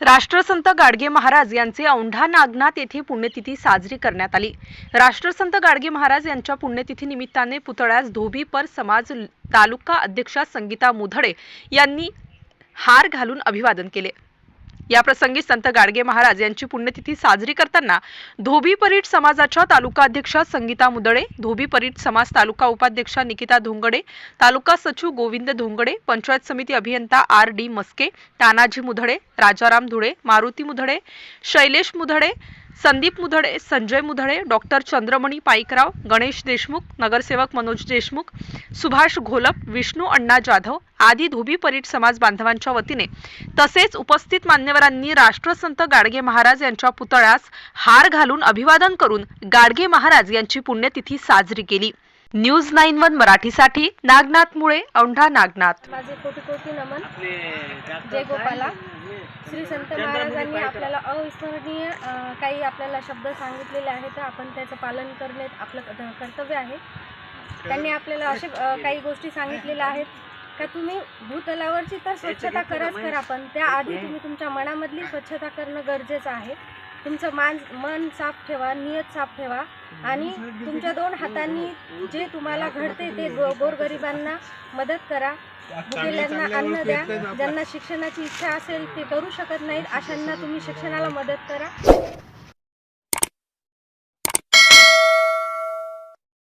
राष्ट्रसंत गाडगे महाराज यांचे औंढा नागनाथ येथे पुण्यतिथी साजरी करण्यात आली. राष्ट्रसंत गाडगे महाराज यांच्या पुण्यतिथी निमित्ताने पुतळ्यास धोबीपर समाज तालुका अध्यक्षा संगीता मुधडे यांनी हार घालून अभिवादन केले. याप्रसंगी संत गाडगे महाराज यांची पुण्यतिथी साजरी करताना धोबी परीट समाजाच्या तालुका अध्यक्षा संगीता मुदळे धोबी परीट समाज तालुका उपाध्यक्षा निकिता धोंगडे तालुका सचिव गोविंद धोंगडे पंचायत समिती अभियंता R D Maske Tanaji Mudhade Rajaram Dhule Maruti Mudhade Shailesh Mudhade Sandeep Mudhade Sanjay Mudhade doctor Chandramani Paikrao Ganesh Deshmukh नगरसेवक मनोज देशमुख सुभाष घोलप विष्णू अण्णा जाधव आदी धोबी परीट समाज बांधवांच्या वतीने. तसेच उपस्थित मान्यवरांनी राष्ट्रसंत गाडगे महाराज यांच्या पुतळ्यास हार घालून अभिवादन करून गाडगे महाराज यांची पुण्यतिथी साजरी केली. न्यूज नाईन वन मराठीसाठी नागनाथ मुळे औंढा नागनाथ. माझे कोटी कोटी नमन. जय गोपाला. श्री संत महाराजांनी आपल्याला अविस्मरणीय काही आपल्याला शब्द सांगितलेले आहेत तर आपण त्याचं पालन करणे आपलं कर्तव्य आहे. त्यांनी आपल्याला असे काही गोष्टी सांगितलेल्या आहेत. का तुम्ही भूतलावरची तर स्वच्छता कराच करा पण त्याआधी तुम्ही तुमच्या मनामधली स्वच्छता करणं गरजेचं आहे. तुमचं मान मन साफ ठेवा नियत साफ ठेवा आणि तुमच्या दोन हातांनी जे तुम्हाला घडते ते गो गोरगरिबांना मदत करा. भुकेल्यांना अन्न द्या. ज्यांना शिक्षणाची इच्छा असेल ते करू शकत नाहीत. अशांना तुम्ही शिक्षणाला मदत करा.